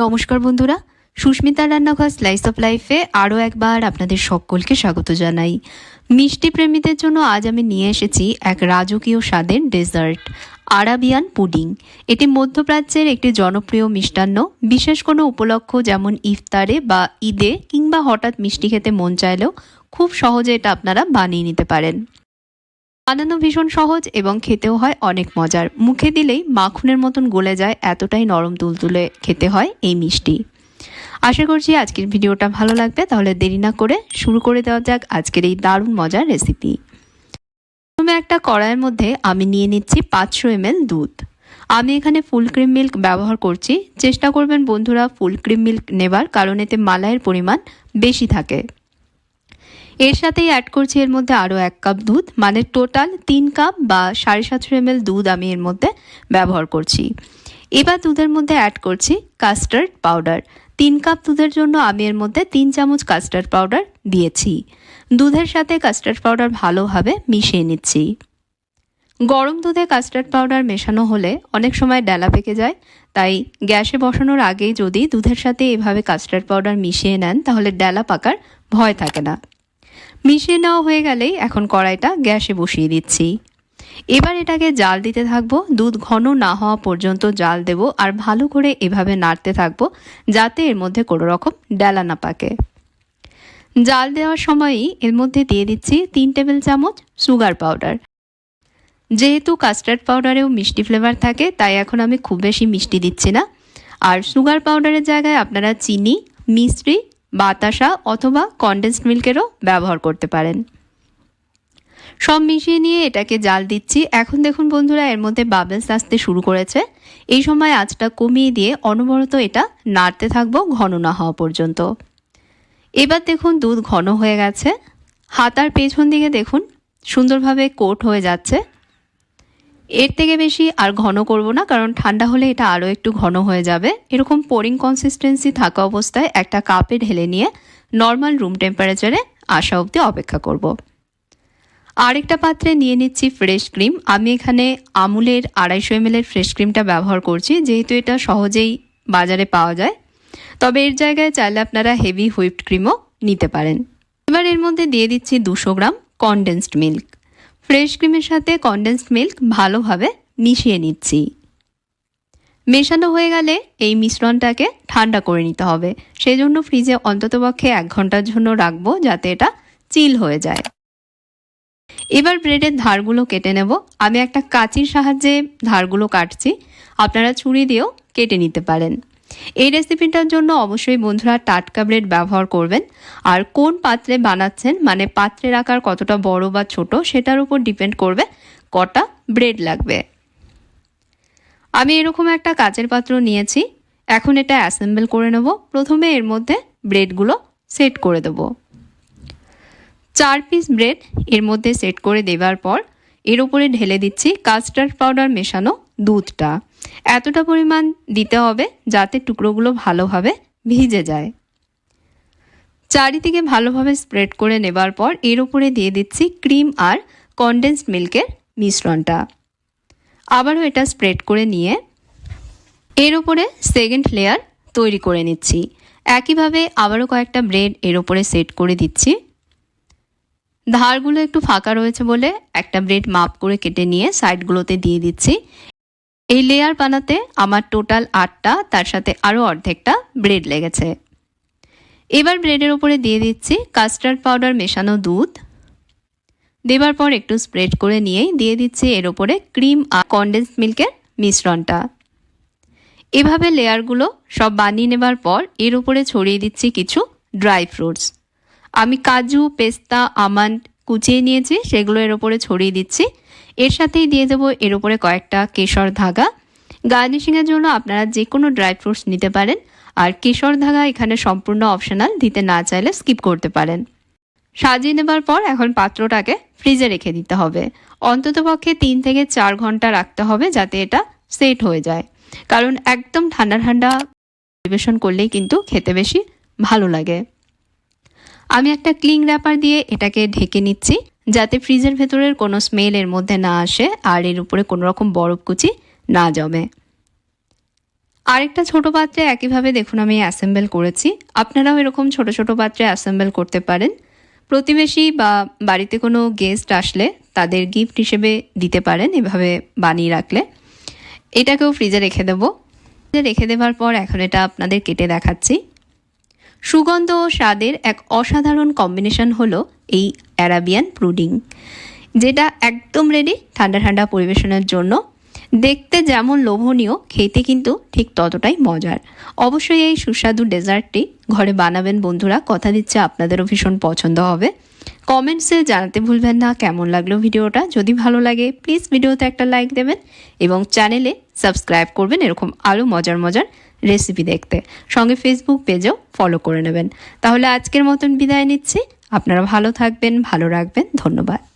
নমস্কার বন্ধুরা। সুস্মিতা রান্নাঘর স্লাইস অফ লাইফে আরও একবার আপনাদের সকলকে স্বাগত জানাই। মিষ্টি প্রেমীদের জন্য আজ আমি নিয়ে এসেছি এক রাজকীয় স্বাদের ডেজার্ট আরাবিয়ান পুডিং। এটি মধ্যপ্রাচ্যের একটি জনপ্রিয় মিষ্টান্ন। বিশেষ কোনো উপলক্ষ যেমন ইফতারে বা ঈদে কিংবা হঠাৎ মিষ্টি খেতে মন চাইলেও খুব সহজে এটা আপনারা বানিয়ে নিতে পারেন। বানানো ভীষণ সহজ এবং খেতেও হয় অনেক মজার। মুখে দিলেই মাখনের মতন গলে যায়, এতটাই নরম তুলতুলে খেতে হয় এই মিষ্টি। আশা করছি আজকের ভিডিওটা ভালো লাগবে, তাহলে দেরি না করে শুরু করে দেওয়া যাক আজকের এই দারুণ মজার রেসিপি প্রথমে একটা কড়াইয়ের মধ্যে আমি নিয়ে নিচ্ছি পাঁচশো এমএল দুধ। আমি এখানে ফুল ক্রিম মিল্ক ব্যবহার করছি। চেষ্টা করবেন বন্ধুরা ফুল ক্রিম মিল্ক নেবার, কারণ এতে মালাইয়ের পরিমাণ বেশি থাকে। এর সাথেই অ্যাড করছি এর মধ্যে আরও এক কাপ দুধ মানে টোটাল তিন কাপ বা সাড়ে সাতশো এম দুধ আমি এর মধ্যে ব্যবহার করছি। এবার দুধের মধ্যে অ্যাড করছি কাস্টার্ড পাউডার তিন কাপ দুধের জন্য আমি এর মধ্যে তিন চামচ কাস্টার্ড পাউডার দিয়েছি। দুধের সাথে কাস্টার্ড পাউডার ভালোভাবে মিশিয়ে নিচ্ছি। গরম দুধে কাস্টার্ড পাউডার মেশানো হলে অনেক সময় ডেলা পেকে যায়, তাই গ্যাসে বসানোর আগেই যদি দুধের সাথে এভাবে কাস্টার্ড পাউডার মিশিয়ে নেন, তাহলে ডেলা পাকার ভয় থাকে না। মিশিয়ে নেওয়া হয়ে গেলেই এখন কড়াইটা গ্যাসে বসিয়ে দিচ্ছি। এবার এটাকে জাল দিতে থাকব, দুধ ঘন না হওয়া পর্যন্ত জাল দেব আর ভালো করে এভাবে নাড়তে থাকব যাতে এর মধ্যে কোনো রকম ডেলা না পাকে। জাল দেওয়ার সময়ই এর মধ্যে দিয়ে দিচ্ছি তিন টেবিল চামচ সুগার পাউডার। যেহেতু কাস্টার্ড পাউডারেও মিষ্টি ফ্লেভার থাকে, তাই এখন আমি খুব বেশি মিষ্টি দিচ্ছি না। আর সুগার পাউডারের জায়গায় আপনারা চিনি, মিশ্রি বাতাসা অথবা কনডেন্সড মিল্কেরও ব্যবহার করতে পারেন। সব মিশিয়ে নিয়ে এটাকে জাল দিচ্ছি। এখন দেখুন বন্ধুরা, এর মধ্যে বাবেলস আসতে শুরু করেছে। এই সময় আঁচটা কমিয়ে দিয়ে অনবরত এটা নাড়তে থাকব ঘন না হওয়া পর্যন্ত। এবার দেখুন দুধ ঘন হয়ে গেছে। হাতার পেছন দিকে দেখুন, সুন্দরভাবে কোট হয়ে যাচ্ছে। এর থেকে বেশি আর ঘন করব না, কারণ ঠান্ডা হলে এটা আরও একটু ঘন হয়ে যাবে। এরকম পোরিং কনসিস্টেন্সি থাকা অবস্থায় একটা কাপে ঢেলে নিয়ে নর্মাল রুম টেম্পারেচারে আসা অবধি অপেক্ষা করব। আরেকটা পাত্রে নিয়ে নিচ্ছি ফ্রেশ ক্রিম আমি এখানে আমুলের আড়াইশো এম ফ্রেশ ক্রিমটা ব্যবহার করছি, যেহেতু এটা সহজেই বাজারে পাওয়া যায়। তবে এর জায়গায় চাইলে আপনারা হেভি হুইপড ক্রিমও নিতে পারেন। এবার এর মধ্যে দিয়ে দিচ্ছি দুশো গ্রাম কনডেন্সড মিল্ক ফ্রেশ ক্রিমের সাথে কনডেন্সড মিল্ক ভালোভাবে মিশিয়ে নিচ্ছি। মেশানো হয়ে গেলে এই মিশ্রণটাকে ঠান্ডা করে নিতে হবে। সেই জন্য ফ্রিজে অন্ততপক্ষে এক ঘণ্টার জন্য রাখব যাতে এটা চিল হয়ে যায়। এবার ব্রেডের ধারগুলো কেটে নেব। আমি একটা কাঁচির সাহায্যে ধারগুলো কাটছি। আপনারা ছুরি দিয়েও কেটে নিতে পারেন। এই রেসিপিটার জন্য অবশ্যই বন্ধুরা টাটকা ব্রেড ব্যবহার করবেন। আর কোন পাত্রে বানাচ্ছেন মানে পাত্রের আকার কতটা বড় বা ছোট, সেটার উপর ডিপেন্ড করবে কটা ব্রেড লাগবে। আমি এরকম একটা কাচের পাত্র নিয়েছি। এখন এটা অ্যাসেম্বল করে নেব। প্রথমে এর মধ্যে ব্রেডগুলো সেট করে দেব। চার পিস ব্রেড এর মধ্যে সেট করে দেওয়ার পর, এর উপরে ঢেলে দিচ্ছি কাস্টার্ড পাউডার মেশানো দুধটা। এতটা পরিমাণ দিতে হবে যাতে টুকরোগুলো ভালোভাবে ভিজে যায়। চারিদিকে ভালোভাবে স্প্রেড করে নেবার পর এর উপরে দিয়ে দিচ্ছি ক্রিম আর কনডেন্সড মিল্কের মিশ্রণটা। আবারও এটা স্প্রেড করে নিয়ে এর উপরে সেকেন্ড লেয়ার তৈরি করে নিচ্ছি। একইভাবে আবারও কয়েকটা ব্রেড এর উপরে সেট করে দিচ্ছি। ধারগুলো একটু ফাঁকা রয়েছে বলে একটা ব্রেড মাপ করে কেটে নিয়ে সাইডগুলোতে দিয়ে দিচ্ছি। এই লেয়ার বানাতে আমার টোটাল আটটা, তার সাথে আরও অর্ধেকটা ব্রেড লেগেছে। এবার ব্রেডের উপরে দিয়ে দিচ্ছি কাস্টার্ড পাউডার মেশানো দুধ। দেবার পর একটু স্প্রেড করে নিয়েই দিয়ে দিচ্ছি এর ওপরে ক্রিম আর কনডেন্স মিল্কের মিশ্রণটা। এভাবে লেয়ারগুলো সব বানিয়ে নেবার পর এর উপরে ছড়িয়ে দিচ্ছি কিছু ড্রাই ফ্রুটস আমি কাজু, পেস্তা, আমান্ড কুচিয়ে নিয়েছি, সেগুলো এর ওপরে ছড়িয়ে দিচ্ছি এর সাথেই দিয়ে দেবো এর উপরে কয়েকটা কেশর ধাগা। গার্নিশিংয়ের জন্য আপনারা যে কোনো ড্রাই ফ্রুটস নিতে পারেন। আর কেশর ধাগা এখানে সম্পূর্ণ অপশনাল, দিতে না চাইলে স্কিপ করতে পারেন। সাজিয়ে নেবার পর এখন পাত্রটাকে ফ্রিজে রেখে দিতে হবে। অন্ততপক্ষে তিন থেকে চার ঘণ্টা রাখতে হবে যাতে এটা সেট হয়ে যায়। কারণ একদম ঠান্ডা ঠান্ডা পরিবেশন করলেই কিন্তু খেতে বেশি ভালো লাগে। আমি একটা ক্লিং র্যাপার দিয়ে এটাকে ঢেকে নিচ্ছি। যাতে ফ্রিজের ভেতরের কোনো স্মেল এর মধ্যে না আসে আর এর উপরে কোনো রকম বরফ কুচি না জমে। আরেকটা ছোট পাত্রে একইভাবে দেখুন আমি অ্যাসেম্বল করেছি। আপনারাও এরকম ছোট ছোট পাত্রে অ্যাসেম্বল করতে পারেন। প্রতিবেশী বা বাড়িতে কোনো গেস্ট আসলে তাদের গিফট হিসেবে দিতে পারেন এভাবে বানিয়ে রাখলে। এটাকেও ফ্রিজে রেখে দেবো। রেখে দেওয়ার পর এখন এটা আপনাদের কেটে দেখাচ্ছি। সুগন্ধ ও স্বাদের এক অসাধারণ কম্বিনেশন হলো এই অ্যারাবিয়ান পুডিং যেটা একদম রেডি ঠান্ডা ঠান্ডা পরিবেশনের জন্য। দেখতে যেমন লোভনীয়, খেতে কিন্তু ঠিক ততটাই মজার। অবশ্যই এই সুস্বাদু ডেজার্টটি ঘরে বানাবেন বন্ধুরা, কথা দিচ্ছে আপনাদেরও ভীষণ পছন্দ হবে। কমেন্টসে জানাতে ভুলবেন না, কেমন লাগল ভিডিওটা? যদি ভালো লাগে প্লিজ ভিডিওতে একটা লাইক দেবেন এবং চ্যানেলে সাবস্ক্রাইব করবেন, এরকম আরও মজার মজার রেসিপি দেখতে। সঙ্গে ফেসবুক পেজও ফলো করে নেবেন। তাহলে আজকের মতন বিদায় নিচ্ছি। আপনারা ভালো থাকবেন, ভালো রাখবেন। ধন্যবাদ।